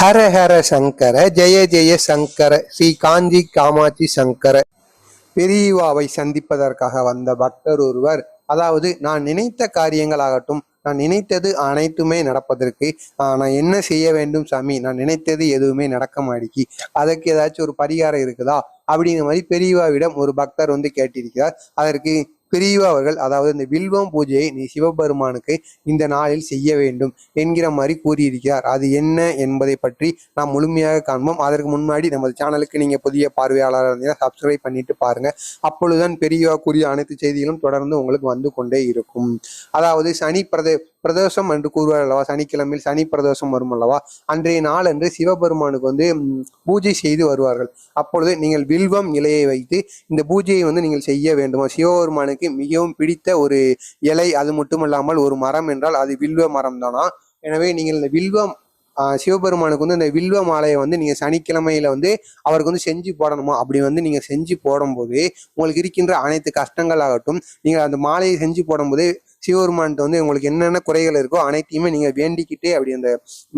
ஹர ஹர சங்கர ஜெய ஜெய சங்கர ஸ்ரீ காஞ்சி காமாட்சி சங்கர. பெரியவாவை சந்திப்பதற்காக வந்த பக்தர் ஒருவர் அதாவது நான் நினைத்த காரியங்களாகட்டும் நான் நினைத்தது அனைத்துமே நடப்பதற்கு நான் என்ன செய்ய வேண்டும் சாமி நான் நினைத்தது எதுவுமே நடக்க மாட்டேங்கி அதற்கு ஏதாச்சும் ஒரு பரிகாரம் இருக்குதா? அப்படிங்கிற மாதிரி பெரியவாவிடம் ஒரு பக்தர் வந்து கேட்டிருக்கிறார். அதற்கு பெரியவா அவர்கள் அதாவது இந்த வில்வம் பூஜையை நீ சிவபெருமானுக்கு இந்த நாளில் செய்ய வேண்டும் என்கிற மாதிரி கூறியிருக்கிறார். அது என்ன என்பதை பற்றி நாம் முழுமையாக காண்போம். அதற்கு முன்னாடி நமது சேனலுக்கு நீங்க புதிய பார்வையாளராக இருந்தீங்கன்னா சப்ஸ்கிரைப் பண்ணிட்டு பாருங்க. அப்பொழுதுதான் பெரியவா கூறிய அனைத்து செய்திகளும் தொடர்ந்து உங்களுக்கு வந்து கொண்டே இருக்கும். அதாவது சனி பிரதே பிரதோஷம் என்று கூறுவார் அல்லவா? சனிக்கிழமையில் சனி பிரதோஷம் வரும் அல்லவா? அன்றைய நாள் அன்று சிவபெருமானுக்கு வந்து பூஜை செய்து வருவார்கள். அப்பொழுது நீங்கள் வில்வம் இலையை வைத்து இந்த பூஜையை வந்து நீங்கள் செய்ய வேண்டுமா. சிவபெருமானுக்கு மிகவும் பிடித்த ஒரு இலை அது மட்டுமல்லாமல் ஒரு மரம் என்றால் அது வில்வ மரம் தானா எனவே நீங்கள் இந்த வில்வம் சிவபெருமானுக்கு வந்து இந்த வில்வ மாலையை வந்து நீங்க சனிக்கிழமையில வந்து அவருக்கு வந்து செஞ்சு போடணுமா? அப்படி வந்து நீங்க செஞ்சு போடும்போது உங்களுக்கு இருக்கின்ற அனைத்து கஷ்டங்கள் ஆகட்டும் நீங்கள் அந்த மாலையை செஞ்சு போடும்போது சிவபெருமான்கிட்ட வந்து உங்களுக்கு என்னென்ன குறைகள் இருக்கோ அனைத்தையுமே நீங்கள் வேண்டிக்கிட்டே அப்படி அந்த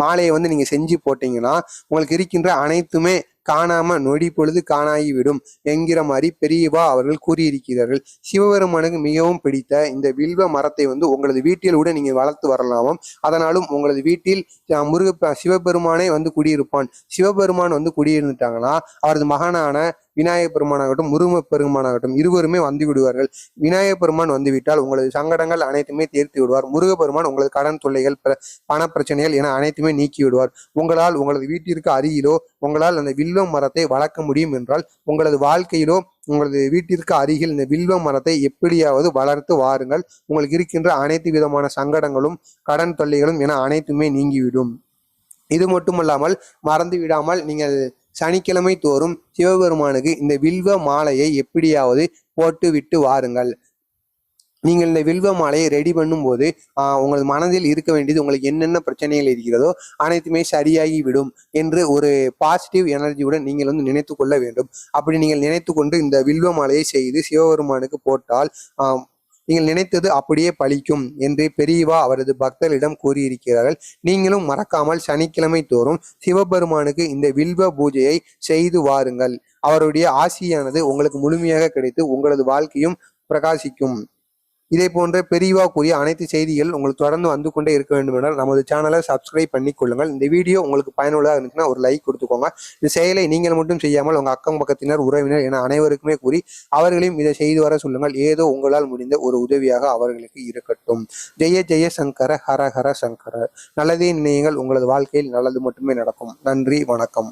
மாலையை வந்து நீங்கள் செஞ்சு போட்டீங்கன்னா உங்களுக்கு இருக்கின்ற அனைத்துமே காணாம நொடி பொழுது காணாகிவிடும் என்கிற மாதிரி பெரியவா அவர்கள் கூறியிருக்கிறார்கள். சிவபெருமானுக்கு மிகவும் பிடித்த இந்த வில்வ மரத்தை வந்து உங்களது வீட்டில் கூட நீங்க வளர்த்து வரலாமாம். அதனாலும் உங்களது வீட்டில் முருக சிவபெருமானே வந்து குடியிருப்பான். சிவபெருமான் வந்து குடியிருந்துட்டாங்கன்னா அவரது மகனான விநாயக பெருமானாகட்டும் முருக பெருமானாகட்டும் இருவருமே வந்து விடுவார்கள். விநாயக பெருமான் வந்துவிட்டால் உங்களது சங்கடங்கள் அனைத்துமே தீர்த்து விடுவார். முருகப்பெருமான் உங்களது கடன் தொல்லைகள் பிர- பண பிரச்சனைகள் என அனைத்துமே நீக்கி விடுவார். உங்களால் உங்களது வீட்டிற்கு அருகிலோ உங்களால் அந்த வில்வ மரத்தை வளர்க்க முடியும் என்றால் உங்களது வாழ்க்கையிலோ உங்களது வீட்டிற்கு அருகில் இந்த வில்வ மரத்தை எப்படியாவது வளர்த்து வாருங்கள். உங்களுக்கு இருக்கின்ற அனைத்து விதமான சங்கடங்களும் கடன் தொல்லைகளும் என அனைத்துமே நீங்கிவிடும். இது மட்டுமல்லாமல் மறந்து விடாமல் நீங்கள் சனிக்கிழமை தோறும் சிவபெருமானுக்கு இந்த வில்வ மாலையை எப்படியாவது போட்டு விட்டு வாருங்கள். நீங்கள் இந்த வில்வ மாலையை ரெடி பண்ணும்போது உங்கள் மனதில் இருக்க வேண்டியது உங்களுக்கு என்னென்ன பிரச்சனைகள் இருக்கிறதோ அனைத்துமே சரியாகி விடும் என்று ஒரு பாசிட்டிவ் எனர்ஜியுடன் நீங்கள் வந்து நினைத்து கொள்ள வேண்டும். அப்படி நீங்கள் நினைத்து கொண்டு இந்த வில்வ மாலையை செய்து சிவபெருமானுக்கு போட்டால் நீங்கள் நினைத்தது அப்படியே பலிக்கும் என்று பெரியவா அவரது பக்தர்களிடம் கூறியிருக்கிறார்கள். நீங்களும் மறக்காமல் சனிக்கிழமை தோறும் சிவபெருமானுக்கு இந்த வில்வ பூஜையை செய்து வாருங்கள். அவருடைய ஆசியானது உங்களுக்கு முழுமையாக கிடைத்து உங்களது வாழ்க்கையும் பிரகாசிக்கும். இதே போன்ற பெரிவா கூறிய அனைத்து செய்திகள் உங்களுக்கு தொடர்ந்து வந்து கொண்டே இருக்க வேண்டும் என்றால் நமது சேனலை சப்ஸ்கிரைப் பண்ணி கொள்ளுங்கள். இந்த வீடியோ உங்களுக்கு பயனுள்ளதாக இருந்துச்சுன்னா ஒரு லைக் கொடுத்துக்கோங்க. இந்த செயலை நீங்கள் மட்டும் செய்யாமல் உங்கள் அக்கம் பக்கத்தினர் உறவினர் என அனைவருக்குமே கூறி அவர்களையும் இதை செய்து வர சொல்லுங்கள். ஏதோ உங்களால் முடிந்த ஒரு உதவியாக அவர்களுக்கு இருக்கட்டும். ஜெய ஜெய சங்கர ஹர ஹர சங்கர. நல்லதே நினையுங்கள். உங்களது வாழ்க்கையில் நல்லது மட்டுமே நடக்கும். நன்றி வணக்கம்.